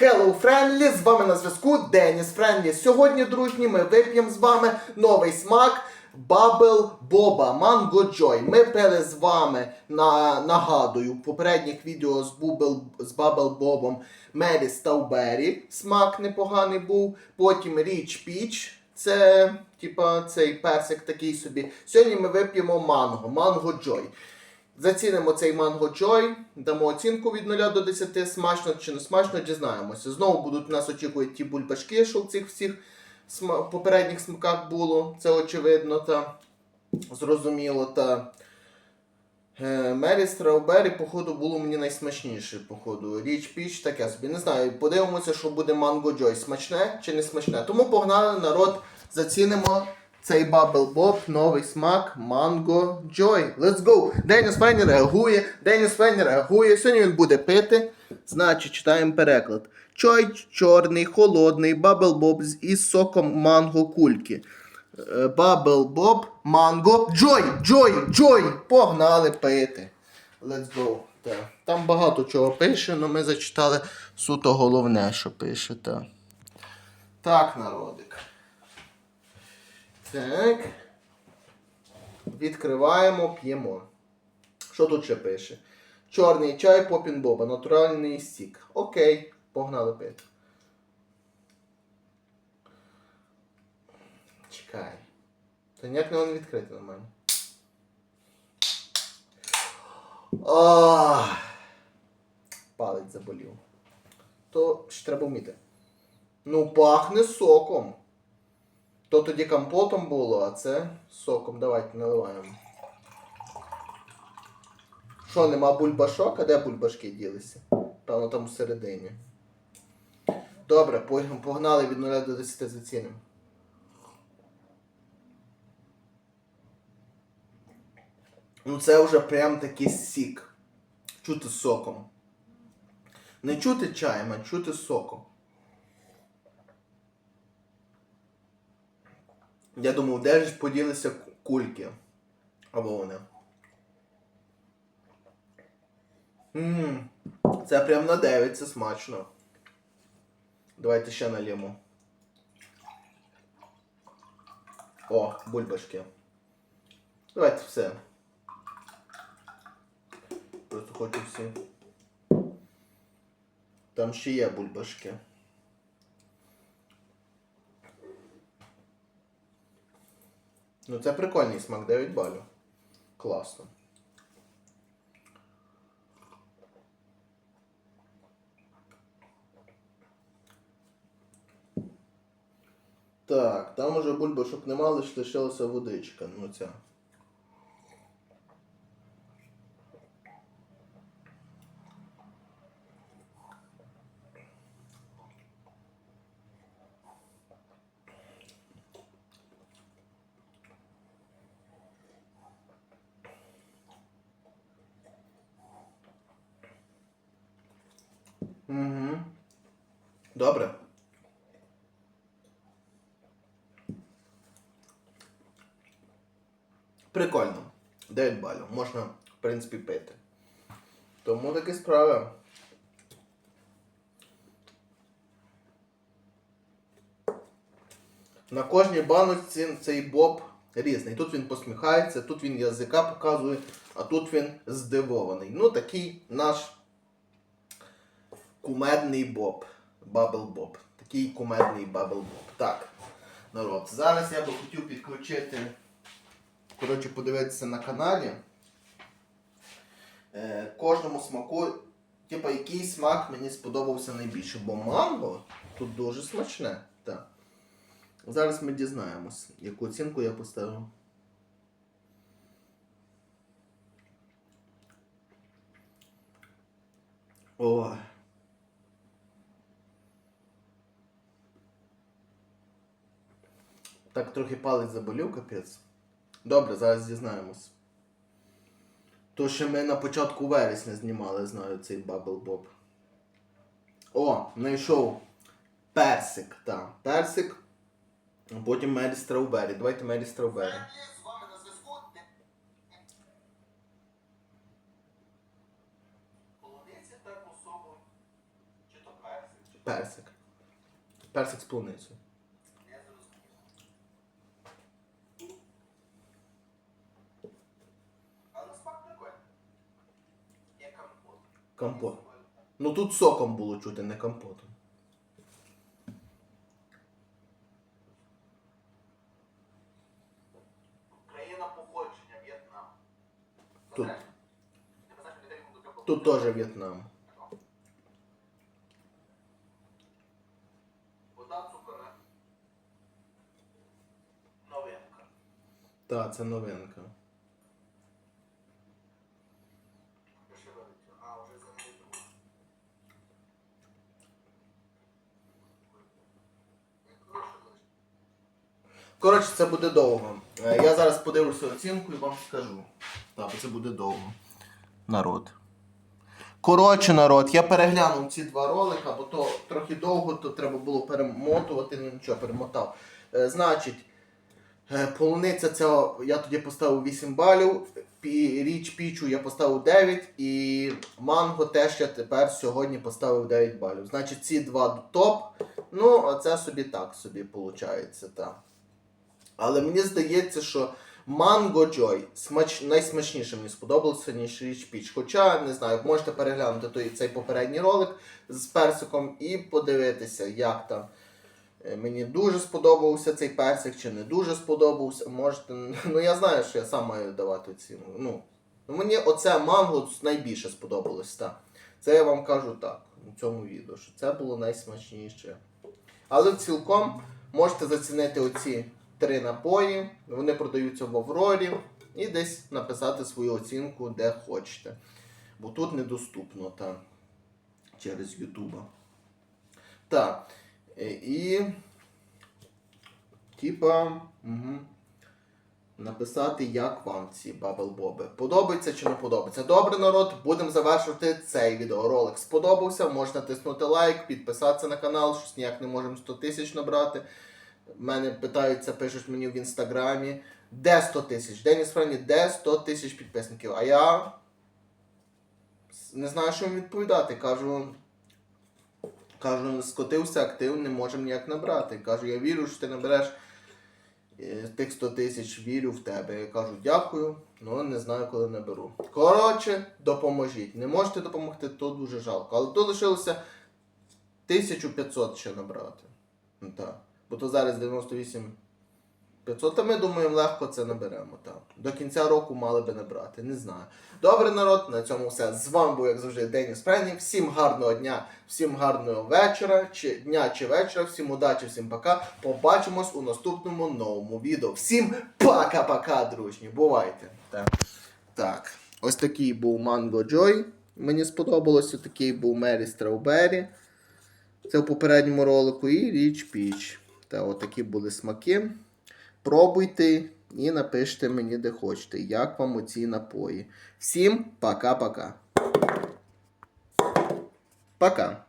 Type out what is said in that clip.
Hello Friendly, з вами на зв'язку Деніс Френлі. Сьогодні, дружні, ми вип'ємо з вами новий смак Bubble Boba Mango Joy. Ми пили з вами, на, нагадую, в попередніх відео з Bubble, з Bubble Bobом Mary Strawberry. Смак непоганий був. Потім Rich Peach. Це, типа, цей персик такий собі. Сьогодні ми вип'ємо манго, Mango Joy. Зацінимо цей манго Joy, дамо оцінку від 0 до 10, смачно чи не смачно, дізнаємося. Знову будуть нас очікують ті бульбашки, що в цих всіх попередніх смаках було. Це очевидно та зрозуміло. Та е, Мері Страубері, походу, було мені найсмачніше. Походу. Річ піч, таке собі. Не знаю. Подивимося, що буде манго Joy. Смачне чи не смачне. Тому погнали народ, зацінимо. Цей Bubble Bob, новий смак, Mango Joy. Let's go! Деніс Фенні реагує, Деніс Фенні реагує. Сьогодні він буде пити. Значить, читаємо переклад. Чой чорний, холодний, Bob з- із соком манго кульки. Е, Bubble Bob, манго. Joy! Joy! Joy! Погнали пити. Let's go. Там багато чого пише, але ми зачитали суто головне, що пише. Так народик. Так. Відкриваємо, п'ємо. Що тут ще пише? Чорний чай попін боба, натуральний сік. Окей, погнали пити. Чекай. Та ніяк не відкрити нормально. Ах. Палець заболів. То ще треба вміти. Ну, пахне соком. То тоді компотом було, а це соком. Давайте наливаємо. Що, нема бульбашок? А де бульбашки ділися? Певно, там всередині. Добре, погнали від 0 до 10 зацінимо. Ну це вже прям такий сік. Чути соком. Не чути чаєм, а чути соком. Я думав, де ж поділися кульки. Або вони. Ммм, це прям на 9, це смачно. Давайте ще налємо. О, бульбашки. Давайте все. Просто хочу всі. Там ще є бульбашки. Ну це прикольний смак, 9 балів. Класно. Так, там уже бульбашок нема, лише лишилася водичка. Ну ця. Угу. Добре. Прикольно. 9 балів. Можна, в принципі, пити. Тому такі справи. На кожній баночці цей боб різний. Тут він посміхається, тут він язика показує, а тут він здивований. Ну, такий наш кумедний боб. Бабл Боб. Такий кумедний бабл Боб. Так, народ. Зараз я би хотів підключити. Коротше, подивитися на каналі. Е, кожному смаку, типа, який смак мені сподобався найбільше. Бо манго тут дуже смачне. Так. Зараз ми дізнаємось, яку оцінку я поставив. Ой. Так трохи палець заболів, капець. Добре, зараз дізнаємось. То, що ми на початку вересня знімали, знаю, цей Bubble Bob. О, знайшов персик, так. Персик. А Потім Мері Страубері. Давайте Мері Страубері. Персик. Персик з полуницею. А на смак прикольно. Як компот. Ну тут соком було чути, не компотом. Країна походження, В'єтнам. Тут. Тут теж В'єтнам. Вода цукора. Новинка. Так, це новинка. Пиши велике. А, вже замовив. Коротше, це буде довго. Е, Я зараз подивлюся оцінку і вам скажу. Так, це буде довго. Народ. Коротше, народ, я переглянув ці два ролика, бо то трохи довго, то треба було перемотувати, ну нічого, перемотав. Е, значить, е, полуниця це я тоді поставив 8 балів, річ пічу я поставив 9 і манго теж я тепер сьогодні поставив 9 балів. Значить, ці два топ. Ну, а це собі так собі виходить. Так. Але мені здається, що Mango Joy смач... найсмачніше мені сподобалося, ніж Rich Peach. Хоча, не знаю, можете переглянути той, цей попередній ролик з персиком і подивитися, як там. Е, Мені дуже сподобався цей персик, чи не дуже сподобався. Можете. Ну я знаю, що я сам маю давати оцінку. Ну, ну, мені оце манго найбільше сподобалось. Так. Це я вам кажу так у цьому відео, що це було найсмачніше. Але цілком можете зацінити оці три напої. Вони продаються в Аврорі. І десь написати свою оцінку, де хочете. Бо тут недоступно та, через Ютуба. Так. е, І. Типа. Угу. Написати, як вам ці бабл-боби. Подобається чи не подобається. Добре, народ, будемо завершувати цей відеоролик. Сподобався, можна натиснути лайк, підписатися на канал, щось ніяк не можемо 100 тисяч набрати. Мене питаються, пишуть мені в інстаграмі, де 100 тисяч? Деніс Френі, де 100 тисяч підписників? А я не знаю, що їм відповідати. Кажу, кажу, скотився актив, не можемо ніяк набрати. Кажу, я вірю, що ти набереш е, тих 100 тисяч, вірю в тебе. Я кажу, дякую, але не знаю, коли наберу. Коротше, допоможіть. Не можете допомогти, то дуже жалко. Але то лишилося 1500 ще набрати. Ну, так. Бо то зараз 98 500, та ми думаємо, легко це наберемо. Так. До кінця року мали би набрати. Не знаю. Добре, народ, на цьому все. З вами був, як завжди, Деніс Френі. Всім гарного дня, всім гарного вечора, чи дня чи вечора, всім удачі, всім пока. Побачимось у наступному новому відео. Всім пока-пока, дружні. Бувайте. Так. так. Ось такий був Mango Joy. Мені сподобалось, ось такий був Мері Страубері. Це в попередньому ролику. І Річ Піч. Та отакі були смаки. Пробуйте і напишіть мені, де хочете, як вам оці напої. Всім пока-пока. Пока.